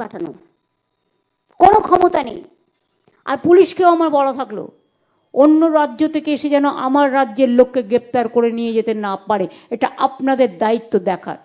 পাঠানো। কোনো ক্ষমতা নেই। আর পুলিশকেও আমার বলা থাকল, অন্য রাজ্য থেকে এসে যেন আমার রাজ্যের লোককে গ্রেপ্তার করে নিয়ে যেতে না পারে, এটা আপনাদের দায়িত্ব দেখার।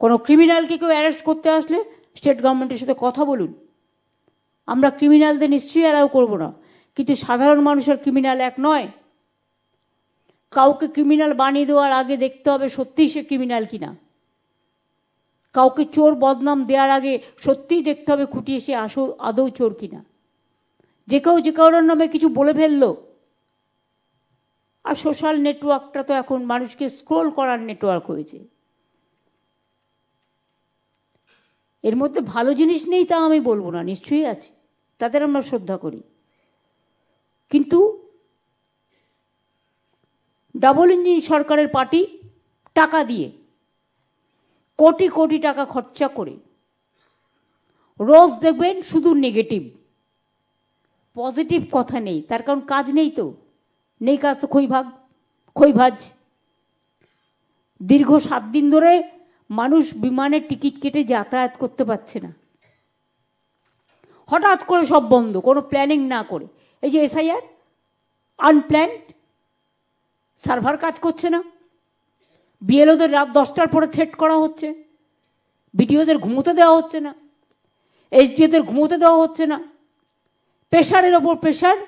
কোনো ক্রিমিনালকে কেউ অ্যারেস্ট করতে আসলে স্টেট গভর্নমেন্টের সাথে কথা বলুন। আমরা ক্রিমিনালদের নিশ্চয়ই অ্যালাউ করব না, কিন্তু সাধারণ মানুষের ক্রিমিনাল এক নয়। কাউকে ক্রিমিনাল বানিয়ে দেওয়ার আগে দেখতে হবে সত্যিই সে ক্রিমিনাল কিনা। কাউকে চোর বদনাম দেওয়ার আগে সত্যিই দেখতে হবে খুঁটিয়ে সে আসো, আদৌ চোর কিনা। যে কেউ, যে কারোর নামে কিছু বলে ফেলল। আর সোশ্যাল নেটওয়ার্কটা তো এখন মানুষকে স্ক্রোল করার নেটওয়ার্ক হয়েছে। এর মধ্যে ভালো জিনিস নেই তা আমি বলব না, নিশ্চয়ই আছে। তাদের আমরা শ্রদ্ধা করি। কিন্তু ডাবল ইঞ্জিন সরকারের পার্টি টাকা দিয়ে কোটি কোটি টাকা খরচা করে। রোজ দেখবেন শুধু নেগেটিভ পজিটিভ কথা নেই, তার কারণ কাজ নেই তো। নেই কাজ তো খৈভাগ খৈভাজ দীর্ঘ সাত দিন ধরে মানুষ বিমানের টিকিট কেটে যাতায়াত করতে পারছে না। হঠাৎ করে সব বন্ধ, কোনো প্ল্যানিং না করে। এই যে এসআইআর আনপ্ল্যান্ড সার্ভার কাজ করছে না। বিএলওদের রাত দশটার পরে থ্রেট করা হচ্ছে। বিডিওদের ঘুমোতে দেওয়া হচ্ছে না। এইচডিওদের ঘুমোতে দেওয়া হচ্ছে না। প্রেশারের ওপর প্রেশার।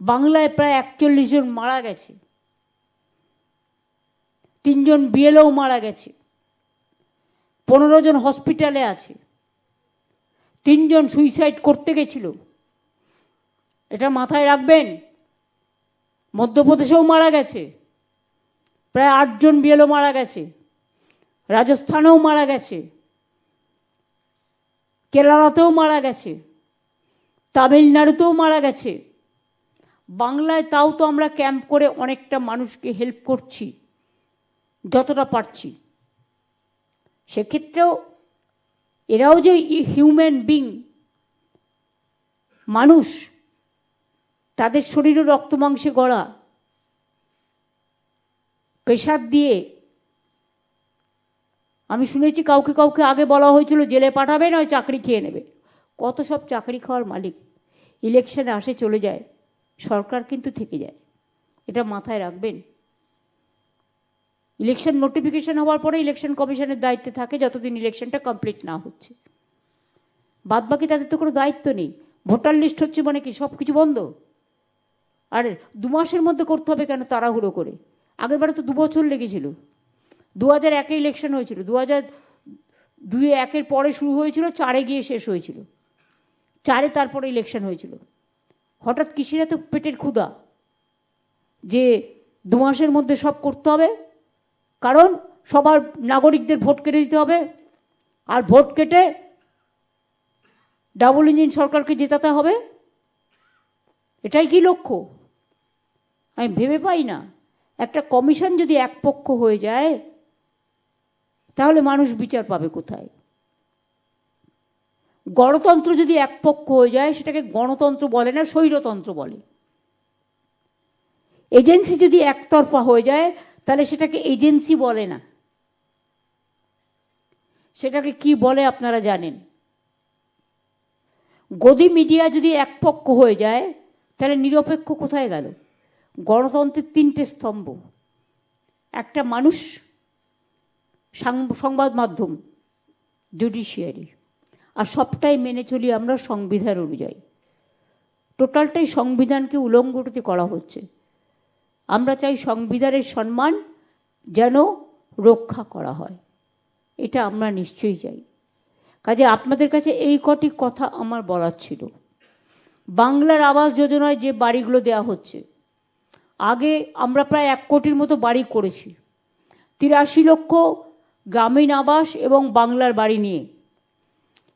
বাংলায় প্রায় একচল্লিশ জন মারা গেছে। তিনজন বিএলও মারা গেছে। পনেরো জন হসপিটালে আছে। তিনজন সুইসাইড করতে গেছিল। এটা মাথায় রাখবেন। মধ্যপ্রদেশেও মারা গেছে। প্রায় আটজন বিএলও মারা গেছে। রাজস্থানেও মারা গেছে। কেরালাতেও মারা গেছে। তামিলনাড়ুতেও মারা গেছে। বাংলায় তাও তো আমরা ক্যাম্প করে অনেকটা মানুষকে হেল্প করছি, যতটা পারছি। সেক্ষেত্রেও এরাও যে হিউম্যান বিং, মানুষ, তাদের শরীরও রক্ত মাংসে গড়া প্রেশার দিয়ে। আমি শুনেছি কাউকে কাউকে আগে বলা হয়েছিল, জেলে পাঠাবে, নয় চাকরি খেয়ে নেবে। কত সব চাকরি খাওয়ার মালিক। ইলেকশনে আসে, চলে যায়। সরকার কিন্তু থেকে যায়। এটা মাথায় রাখবেন। ইলেকশন নোটিফিকেশন হওয়ার পরে ইলেকশন কমিশনের দায়িত্বে থাকে যতদিন ইলেকশনটা কমপ্লিট না হচ্ছে। বাদবাকি তাদের তো কোনো দায়িত্ব নেই। ভোটার লিস্ট হচ্ছে মানে কি সব কিছু বন্ধ? আর দু মাসের মধ্যে করতে হবে কেন তাড়াহুড়ো করে? আগেরবারে তো দু বছর লেগেছিল। দু হাজার একে ইলেকশন হয়েছিল। দু হাজার দুই একের পরে শুরু হয়েছিল, চারে গিয়ে শেষ হয়েছিল। চারে তারপরে ইলেকশন হয়েছিল। হঠাৎ কিসের এত পেটের ক্ষুধা যে দু মাসের মধ্যে সব করতে হবে। কারণ সবার নাগরিকদের ভোট কেটে দিতে হবে। আর ভোট কেটে ডাবল ইঞ্জিন সরকারকে জেতাতে হবে। এটাই কি লক্ষ্য? আমি ভেবে পাই না। একটা কমিশন যদি একপক্ষ হয়ে যায়, তাহলে মানুষ বিচার পাবে কোথায়? গণতন্ত্র যদি একপক্ষ হয়ে যায়, সেটাকে গণতন্ত্র বলে না, স্বৈরতন্ত্র বলে। এজেন্সি যদি একতরফা হয়ে যায়, তাহলে সেটাকে এজেন্সি বলে না। সেটাকে কি বলে আপনারা জানেন? গদি মিডিয়া যদি একপক্ষ হয়ে যায়, তাহলে নিরপেক্ষ কোথায় গেল? গণতন্ত্রের তিনটে স্তম্ভ। একটা মানুষ সংবাদ মাধ্যম জুডিশিয়ারি আর সবটাই মেনে চলি আমরা সংবিধান অনুযায়ী। টোটালটাই সংবিধানকে উলঙ্ঘটিত করা হচ্ছে। আমরা চাই সংবিধানের সম্মান যেন রক্ষা করা হয়। এটা আমরা নিশ্চয়ই চাই। কাজে আপনাদের কাছে এই কটি কথা আমার বলার ছিল। বাংলার আবাস যোজনায় যে বাড়িগুলো দেওয়া হচ্ছে আগে আমরা প্রায় এক কোটির মতো বাড়ি করেছি। তিরাশি লক্ষ গ্রামীণ আবাস এবং বাংলার বাড়ি নিয়ে।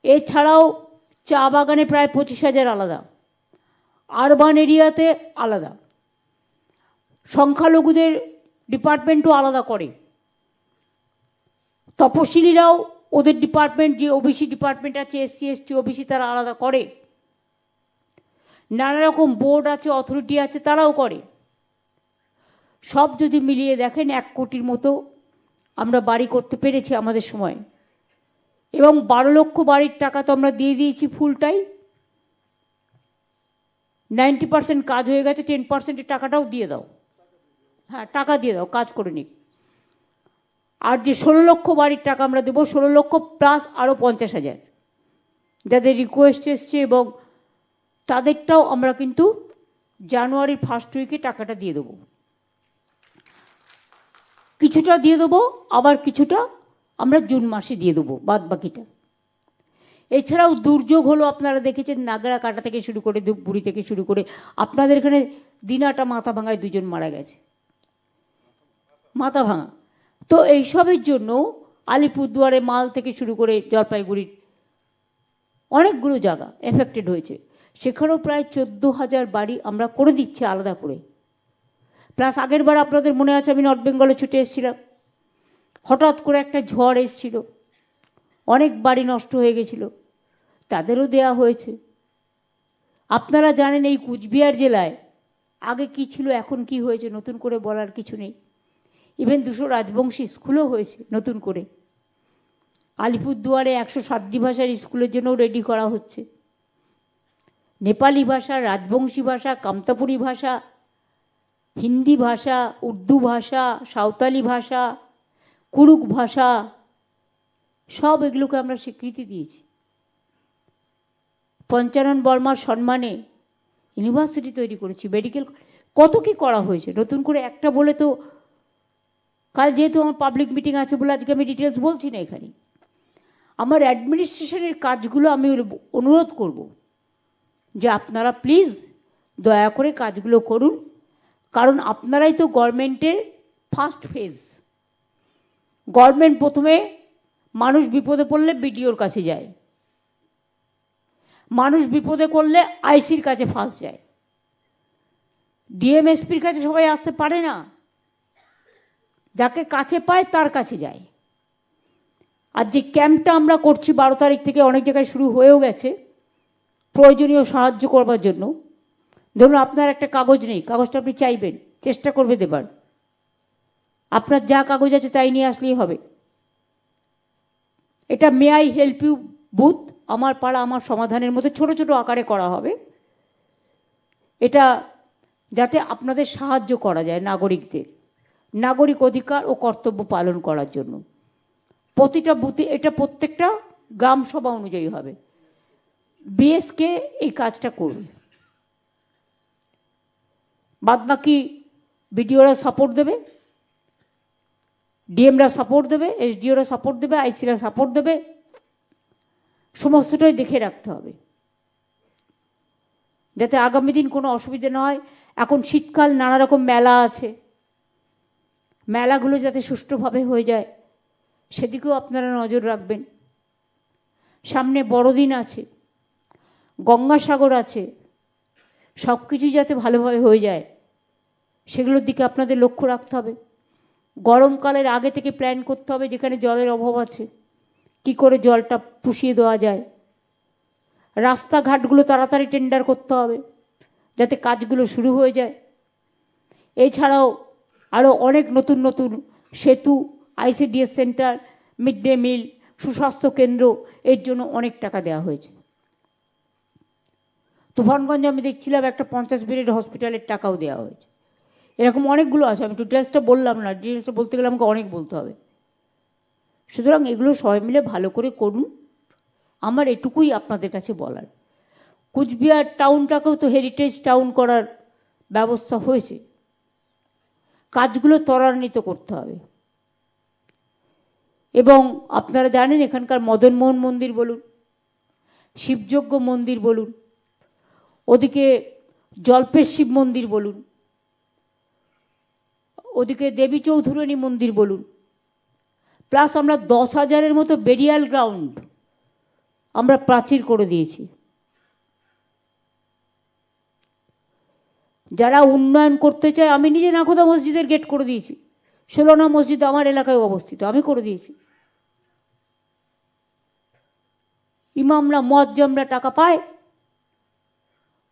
এছাড়াও চা বাগানে প্রায় পঁচিশ হাজার আলাদা। আরবান এরিয়াতে আলাদা। সংখ্যালঘুদের ডিপার্টমেন্টও আলাদা করে। তপশিলিরাও ওদের ডিপার্টমেন্ট, যে ওবিসি ডিপার্টমেন্ট আছে, এসসি, এসটি, ওবিসি, তারা আলাদা করে। নানা রকম বোর্ড আছে, অথরিটি আছে, তারাও করে। সব যদি মিলিয়ে দেখেন, এক কোটির মতো আমরা বাড়ি করতে পেরেছি আমাদের সময়। এবং বারো লক্ষ বাড়ির টাকা তো আমরা দিয়ে দিয়েছি ফুলটাই। নাইনটি পার্সেন্ট কাজ হয়ে গেছে, টেন পার্সেন্টের টাকাটাও দিয়ে দাও। হ্যাঁ টাকা দিয়ে দাও, কাজ করে নিক। আর যে ষোলো লক্ষ বাড়ির টাকা আমরা দেবো, ষোলো লক্ষ প্লাস আরও পঞ্চাশ হাজার। যাদের রিকোয়েস্ট এসছে এবং তাদেরটাও আমরা কিন্তু জানুয়ারির ফার্স্ট উইকে টাকাটা দিয়ে দেবো। কিছুটা দিয়ে দেবো, আবার কিছুটা আমরা জুন মাসে দিয়ে দেবো, বাদ বাকিটা। এছাড়াও দুর্যোগ হলো, আপনারা দেখেছেন নাগরা কাটা থেকে শুরু করে ধূপগুড়ি থেকে শুরু করে, আপনাদের এখানে দিনাটা মাথা ভাঙায় দুজন মারা গেছে। মাথা ভাঙা। তো এইসবের জন্য আলিপুরদুয়ারে মাল থেকে শুরু করে জলপাইগুড়ির অনেকগুলো জায়গা এফেক্টেড হয়েছে। সেখানেও প্রায় চোদ্দ হাজার বাড়ি আমরা করে দিচ্ছি আলাদা করে। প্লাস আগের বার আপনাদের মনে আছে আমি নর্থ বেঙ্গলে ছুটে এসেছিলাম। হঠাৎ করে একটা ঝড় এসেছিল। অনেক বাড়ি নষ্ট হয়ে গেছিল। তাদেরও দেয়া হয়েছে। আপনারা জানেন এই কুচবিহার জেলায় আগে কি ছিল, এখন কি হয়েছে, নতুন করে বলার কিছু নেই। ইভেন দুশো রাজবংশী স্কুলও হয়েছে নতুন করে। আলিপুরদুয়ারে একশো সাতটি ভাষার স্কুলের জন্যও রেডি করা হচ্ছে। নেপালি ভাষা, রাজবংশী ভাষা, কামতাপুরি ভাষা হিন্দি ভাষা, উর্দু ভাষা, সাঁওতালি ভাষা কুরুক ভাষা, সব এগুলোকে আমরা স্বীকৃতি দিয়েছি। পঞ্চানন বর্মার সম্মানে ইউনিভার্সিটি তৈরি করেছি, মেডিকেল কত কি করা হয়েছে? নতুন করে একটা বলে তো কাল যেহেতু আমার পাবলিক মিটিং আছে বলে আজকে আমি ডিটেলস বলছি না এখানে। আমার অ্যাডমিনিস্ট্রেশনের কাজগুলো আমি অনুরোধ করব যে আপনারা প্লিজ দয়া করে কাজগুলো করুন। কারণ আপনারাই তো গভর্নমেন্টের ফার্স্ট ফেজ। গভর্নমেন্ট প্রথমে মানুষ বিপদে পড়লে বিডিওর কাছে যায়। মানুষ বিপদে করলে আইসির কাছে ফাঁস যায়। ডিএমএসপির কাছে সবাই আসতে পারে না। যাকে কাছে পায় তার কাছে যায়। আর যে ক্যাম্পটা আমরা করছি বারো তারিখ থেকে অনেক জায়গায় শুরু হয়েও গেছে। প্রয়োজনীয় সাহায্য করবার জন্য। ধরুন আপনার একটা কাগজ নেই, কাগজটা আপনি চাইবেন, চেষ্টা করবে দেবার। আপনার যা কাগজ আছে তাই নিয়ে আসলেই হবে। এটা may I help you booth, আমার পাড়া আমার সমাধানের মধ্যে ছোট ছোট আকারে করা হবে। এটা যাতে আপনাদের সাহায্য করা যায় নাগরিকদের, নাগরিক অধিকার ও কর্তব্য পালন করার জন্য। প্রতিটা বুথে এটা প্রত্যেকটা গ্রাম সভা অনুযায়ী হবে। বিএসকে এই কাজটা করবে। বাদ বাকি বিডিওরা সাপোর্ট দেবে, ডিএমরা সাপোর্ট দেবে, এসডিওরা সাপোর্ট দেবে, আইসিরা সাপোর্ট দেবে, সমস্তটাই দেখে রাখতে হবে। যাতে আগামী দিন কোনো অসুবিধে না হয়। এখন শীতকাল নানা রকম মেলা আছে। মেলাগুলো যাতে সুষ্ঠুভাবে হয়ে যায়, সেদিকেও আপনারা নজর রাখবেন। সামনে বড়দিন আছে, গঙ্গাসাগর আছে সব কিছুই যাতে ভালোভাবে হয়ে যায়, সেগুলোর দিকে আপনাদের লক্ষ্য রাখতে হবে। গরমকালের আগে থেকে প্ল্যান করতে হবে যেখানে জলের অভাব আছে, কি করে জলটা পুষিয়ে দেওয়া যায়। রাস্তাঘাটগুলো তাড়াতাড়ি টেন্ডার করতে হবে, যাতে কাজগুলো শুরু হয়ে যায়। এছাড়াও আরও অনেক নতুন নতুন সেতু ICDS centre mid day meal সুস্বাস্থ্য কেন্দ্র, এর জন্য অনেক টাকা দেওয়া হয়েছে। তুফানগঞ্জে আমি দেখছিলাম একটা পঞ্চাশ বেডের হসপিটালের টাকাও দেওয়া হয়েছে। এরকম অনেকগুলো আছে, আমি ডিটেলসটা বললাম না ডিটেলসটা বলতে গেলে আমাকে অনেক বলতে হবে। সুতরাং এগুলো সবাই মিলে ভালো করে করুন, আমার এটুকুই আপনাদের কাছে বলার। কুচবিহার টাউনটাকেও তো হেরিটেজ টাউন করার ব্যবস্থা হয়েছে। কাজগুলো ত্বরান্বিত করতে হবে। এবং আপনারা জানেন এখানকার মদনমোহন মন্দির বলুন, শিবযজ্ঞ মন্দির বলুন ওদিকে জল্পের শিব মন্দির বলুন, ওদিকে দেবী চৌধুরানী মন্দির বলুন, প্লাস আমরা দশ হাজারের মতো বেরিয়াল গ্রাউন্ড আমরা প্রাচীর করে দিয়েছি। যারা উন্নয়ন করতে চায়, আমি নিজে নাখোদা মসজিদের গেট করে দিয়েছি। ষোলোনা মসজিদ আমার এলাকায় অবস্থিত, আমি করে দিয়েছি। ইমামরা মজ্জমরা টাকা পায়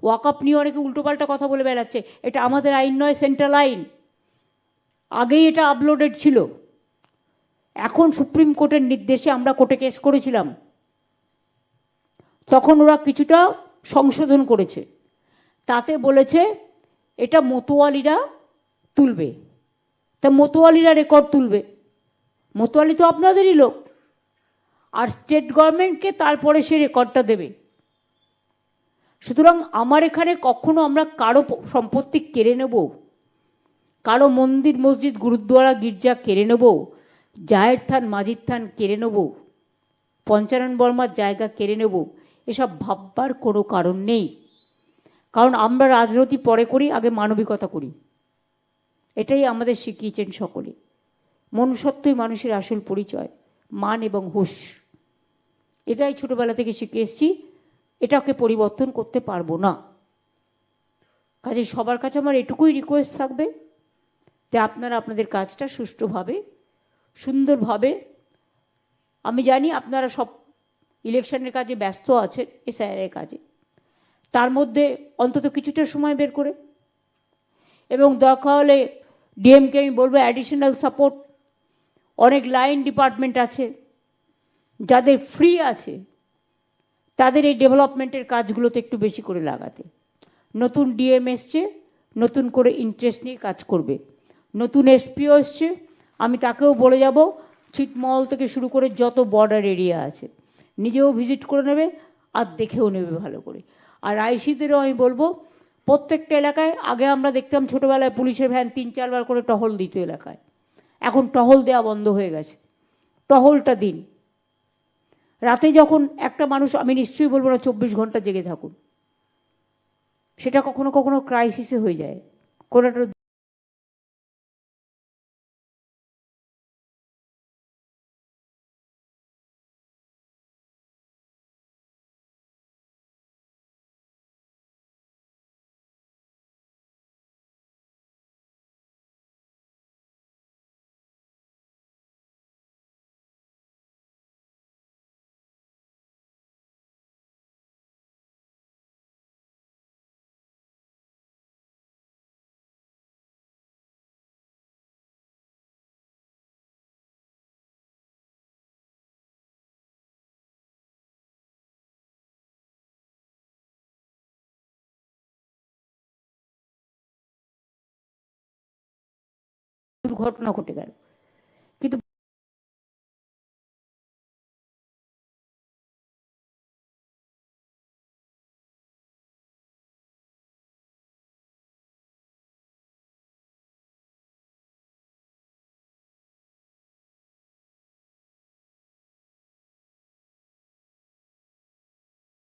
ওয়াকআপ নিয়ে অনেকে উল্টোপাল্টা কথা বলে বেড়াচ্ছে। এটা আমাদের আইন নয় সেন্ট্রাল আইন। আগেই এটা আপলোডেড ছিল। এখন সুপ্রিম কোর্টের নির্দেশে আমরা কোর্টে কেস করেছিলাম। তখন ওরা কিছুটা সংশোধন করেছে। তাতে বলেছে, এটা মতোয়ালিরা তুলবে। তা মতোয়ালিরা রেকর্ড তুলবে। মতোয়ালি তো আপনাদেরই লোক। আর স্টেট গভর্নমেন্টকে তারপরে সে রেকর্ডটা দেবে। সুতরাং আমার এখানে কখনো আমরা কারও সম্পত্তি কেড়ে নেব? কারও মন্দির, মসজিদ, গুরুদ্বারা, গির্জা কেড়ে নেব? জায়ের থান মাজির থান কেড়ে নেব? পঞ্চানন বর্মার জায়গা কেড়ে নেব? এসব ভাববার কোনো কারণ নেই। কারণ আমরা রাজনীতি পরে করি, আগে মানবিকতা করি। এটাই আমাদের শিখিয়েছেন সকলে। মনুষ্যত্বই মানুষের আসল পরিচয়, মান এবং হুশ। এটাই ছোটবেলা থেকে শিখে এসেছি। এটাকে পরিবর্তন করতে পারব না। কাজে সবার কাছে আমার এটুকুই রিকোয়েস্ট থাকবে যে আপনারা আপনাদের কাজটা সুষ্ঠুভাবে, সুন্দরভাবে, আমি জানি আপনারা সব ইলেকশনের কাজে ব্যস্ত আছেন এসআইআরের কাজে। তার মধ্যে অন্তত কিছুটা সময় বের করে। এবং দরকার হলে ডিএমকে আমি বলব অ্যাডিশনাল সাপোর্ট অনেক লাইন ডিপার্টমেন্ট আছে, যাদের ফ্রি আছে। তাদের এই ডেভেলপমেন্টের কাজগুলোতে একটু বেশি করে লাগাতে। নতুন ডিএম এসছে, নতুন করে ইন্টারেস্ট নিয়ে কাজ করবে। নতুন এসপিও এসছে, আমি তাকেও বলে যাব ছিটমহল থেকে শুরু করে যত বর্ডার এরিয়া আছে, নিজেও ভিজিট করে নেবে আর দেখেও নেবে ভালো করে। আর আইসিদেরও আমি বলব, প্রত্যেকটা এলাকায়, আগে আমরা দেখতাম ছোটোবেলায় পুলিশের ভ্যান তিন চারবার করে টহল দিত এলাকায়। এখন টহল দেওয়া বন্ধ হয়ে গেছে। টহলটা দিন। রাতে যখন একটা মানুষ, আমি নিশ্চয়ই বলব না, চব্বিশ ঘণ্টা জেগে থাকুন। সেটা কখনো কখনো ক্রাইসিসে হয়ে যায়। কোনো একটা দুর্ঘটনা ঘটে গেল।